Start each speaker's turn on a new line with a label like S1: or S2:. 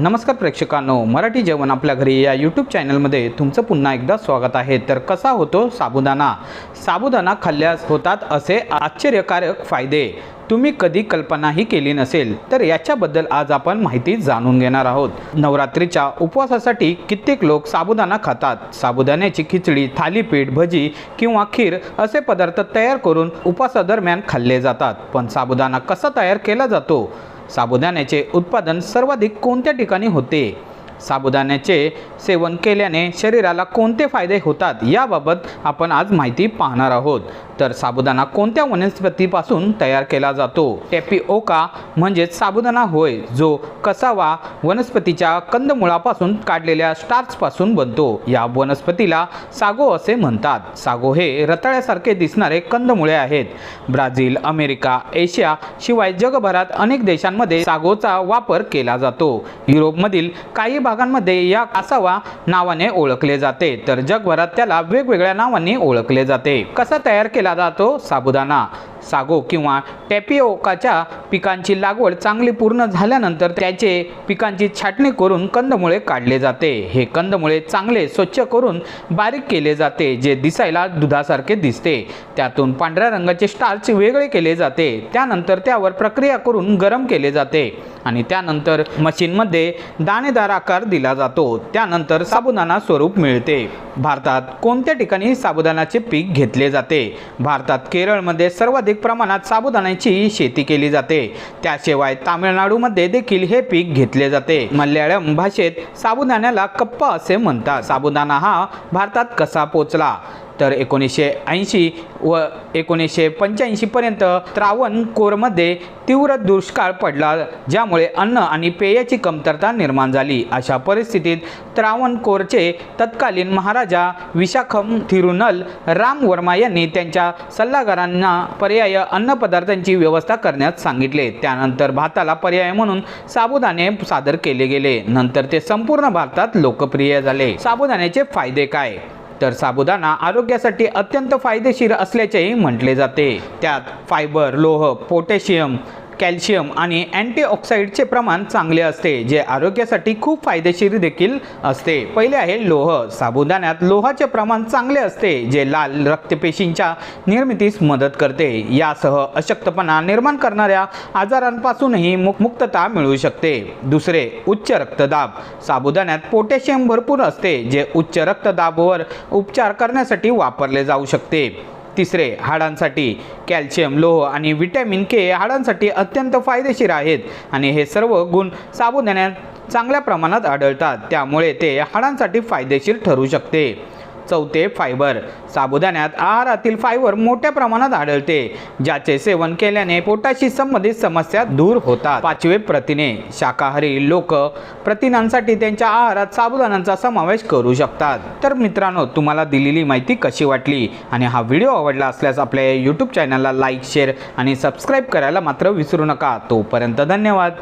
S1: नमस्कार प्रेक्षकांनो मराठी जेवण आपल्या घरी या यूट्यूब चॅनलमध्ये तुमचं पुन्हा एकदा स्वागत आहे. तर कसा होतो साबुदाणा? साबुदाणा खाल्ल्यास होतात असे आश्चर्यकारक फायदे. तुम्ही कधी कल्पनाही केली नसेल तर याच्याबद्दल आज आपण माहिती जाणून घेणार आहोत. नवरात्रीच्या उपवासासाठी कित्येक लोक साबुदाणा खातात. साबुदाण्याची खिचडी थालीपीठ भजी किंवा खीर असे पदार्थ तयार करून उपवासादरम्यान खाल्ले जातात. पण साबुदाणा कसा तयार केला जातो? साबुदाण्याचे उत्पादन सर्वाधिक कोणत्या ठिकाणी होते? साबुदाण्याचे सेवन केल्याने शरीराला कोणते फायदे होतात याबाबत आपण आज माहिती पाहणार आहोत. तर साबुदाणा कोणत्या वनस्पतीपासून तयार केला जातो? टेपिओका म्हणजेच साबुदाणा होय जो कसावा वनस्पतीच्या कंदमुळापासून काढलेल्या स्टार्चपासून बनतो. या वनस्पतीला सागो असे म्हणतात. सागो हे रताळ्यासारखे दिसणारे कंदमुळे आहेत. ब्राझील अमेरिका एशिया शिवाय जगभरात अनेक देशांमध्ये सागोचा वापर केला जातो. युरोपमधील काही भागांमध्ये या कासावा नावाने ओळखले जाते. तर जगभरात त्याला वेगवेगळ्या नावांनी ओळखले जाते. कसा तयार केला जातो? साबुदाणा. सागो किंवा टॅपिओकाच्या पिकांची लागवड चांगली पूर्ण झाल्यानंतर त्याचे पिकांची छाटणी करून कंदमुळे काढले जाते. हे कंदमुळे चांगले स्वच्छ करून बारीक केले जाते जे दिसायला दुधासारखे दिसते. त्यातून पांढऱ्या रंगाचे स्टार्च वेगळे केले जाते. त्यानंतर त्यावर प्रक्रिया करून गरम केले जाते आणि त्यानंतर मशीनमध्ये दाणेदार आकार दिला जातो. त्यानंतर साबुदाणा स्वरूप मिळते. भारतात कोणत्या ठिकाणी साबुदाणाचे पीक घेतले जाते? भारतात केरळमध्ये सर्वाधिक प्रमाणात साबुदाण्याची शेती केली जाते. त्याशिवाय तामिळनाडूमध्ये देखील हे पीक घेतले जाते. मल्याळम भाषेत साबुदाण्याला कप्पा असे म्हणतात. साबुदाणा हा भारतात कसा पोचला? तर एकोणीसशे ऐंशी व एकोणीसशे पंच्याऐंशीपर्यंत त्रावणकोरमध्ये तीव्र दुष्काळ पडला ज्यामुळे अन्न आणि पेयाची कमतरता निर्माण झाली. अशा परिस्थितीत त्रावणकोरचे तत्कालीन महाराजा विशाखम थिरुनल राम वर्मा यांनी त्यांच्या सल्लागारांना पर्याय अन्नपदार्थांची व्यवस्था करण्यास सांगितले. त्यानंतर भाताला पर्याय म्हणून साबुदाणे सादर केले गेले. नंतर ते संपूर्ण भारतात लोकप्रिय झाले. साबुदाण्याचे फायदे काय? तर साबुदाणा आरोग्यासाठी अत्यंत फायदेशीर असल्याचेही म्हटले जाते. त्यात फायबर लोह पोटॅशियम कॅल्शियम आणि अँटीऑक्साईडचे प्रमाण चांगले असते जे आरोग्यासाठी खूप फायदेशीर देखील असते. पहिले आहे लोह. साबुदाण्यात लोहाचे प्रमाण चांगले असते जे लाल रक्तपेशींच्या निर्मितीस मदत करते. यासह अशक्तपणा निर्माण करणाऱ्या आजारांपासूनही मुक मुक्तता मिळू शकते. दुसरे उच्च रक्तदाब. साबुदाण्यात पोटॅशियम भरपूर असते जे उच्च रक्तदाबवर उपचार करण्यासाठी वापरले जाऊ शकते. तिसरे हाडांसाठी कॅल्शियम लोह आणि विटॅमिन के हाडांसाठी अत्यंत फायदेशीर आहेत. आणि हे सर्व गुण साबुदाण्यात चांगल्या प्रमाणात आढळतात. त्यामुळे ते हाडांसाठी फायदेशीर ठरू शकते. चौथे फायबर. साबुदाण्यात आहारातील फायबर मोठ्या प्रमाणात आढळते ज्याचे सेवन केल्याने पोटाशी संबंधित समस्या दूर होतात. पाचवे प्रथिने. शाकाहारी लोक प्रथिनांसाठी त्यांच्या आहारात साबुदाण्याचा समावेश करू शकतात. तर मित्रांनो तुम्हाला दिलेली माहिती कशी वाटली आणि हा व्हिडिओ आवडला असल्यास आपल्या यूट्यूब चॅनलला लाईक शेअर आणि सबस्क्राईब करायला मात्र विसरू नका. तोपर्यंत धन्यवाद.